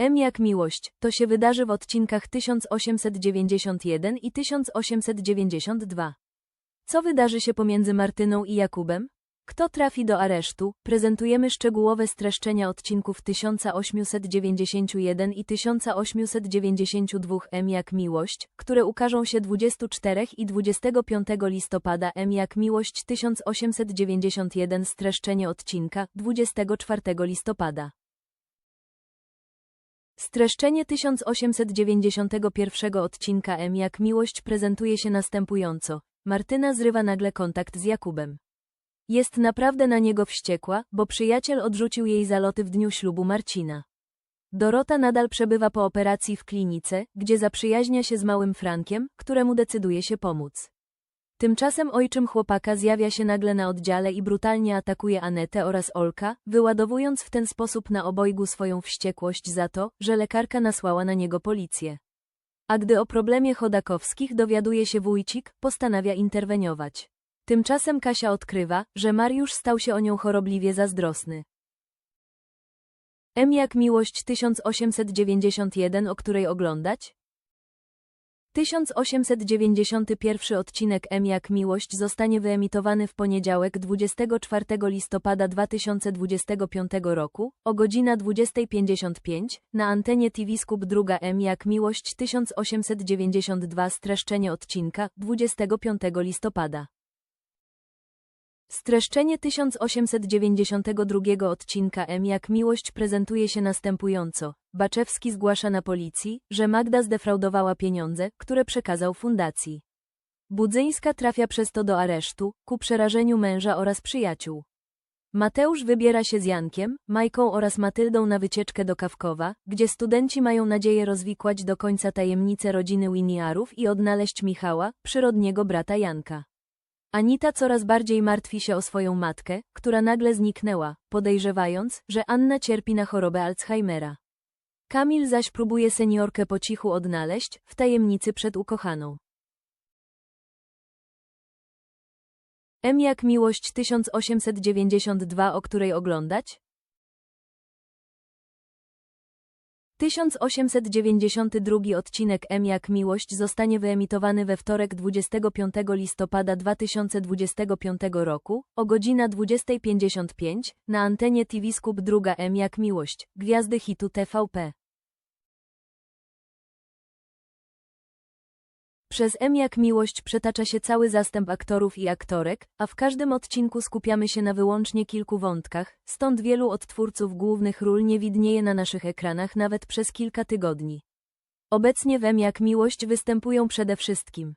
M jak miłość, to się wydarzy w odcinkach 1891 i 1892. Co wydarzy się pomiędzy Martyną i Jakubem? Kto trafi do aresztu? Prezentujemy szczegółowe streszczenia odcinków 1891 i 1892 M jak miłość, które ukażą się 24 i 25 listopada M jak miłość 1891 streszczenie odcinka 24 listopada. Streszczenie 1891 odcinka M jak miłość prezentuje się następująco. Martyna zrywa nagle kontakt z Jakubem. Jest naprawdę na niego wściekła, bo przyjaciel odrzucił jej zaloty w dniu ślubu Marcina. Dorota nadal przebywa po operacji w klinice, gdzie zaprzyjaźnia się z małym Frankiem, któremu decyduje się pomóc. Tymczasem ojczym chłopaka zjawia się nagle na oddziale i brutalnie atakuje Anetę oraz Olka, wyładowując w ten sposób na obojgu swoją wściekłość za to, że lekarka nasłała na niego policję. A gdy o problemie Chodakowskich dowiaduje się wójcik, postanawia interweniować. Tymczasem Kasia odkrywa, że Mariusz stał się o nią chorobliwie zazdrosny. M jak miłość 1891, o której oglądać? 1891 odcinek M jak miłość zostanie wyemitowany w poniedziałek 24 listopada 2025 roku o godzina 20.55 na antenie TV Skup druga M jak miłość 1892 streszczenie odcinka 25 listopada. Streszczenie 1892 odcinka M jak miłość prezentuje się następująco. Baczewski zgłasza na policji, że Magda zdefraudowała pieniądze, które przekazał fundacji. Budzyńska trafia przez to do aresztu, ku przerażeniu męża oraz przyjaciół. Mateusz wybiera się z Jankiem, Majką oraz Matyldą na wycieczkę do Kawkowa, gdzie studenci mają nadzieję rozwikłać do końca tajemnicę rodziny Winiarów i odnaleźć Michała, przyrodniego brata Janka. Anita coraz bardziej martwi się o swoją matkę, która nagle zniknęła, podejrzewając, że Anna cierpi na chorobę Alzheimera. Kamil zaś próbuje seniorkę po cichu odnaleźć, w tajemnicy przed ukochaną. M jak miłość 1892, o której oglądać? 1892 odcinek M jak miłość zostanie wyemitowany we wtorek 25 listopada 2025 roku o godzina 20.55 na antenie TV Skup druga M jak miłość, gwiazdy hitu TVP. Przez M jak miłość przetacza się cały zastęp aktorów i aktorek, a w każdym odcinku skupiamy się na wyłącznie kilku wątkach, stąd wielu odtwórców głównych ról nie widnieje na naszych ekranach nawet przez kilka tygodni. Obecnie w M jak miłość występują przede wszystkim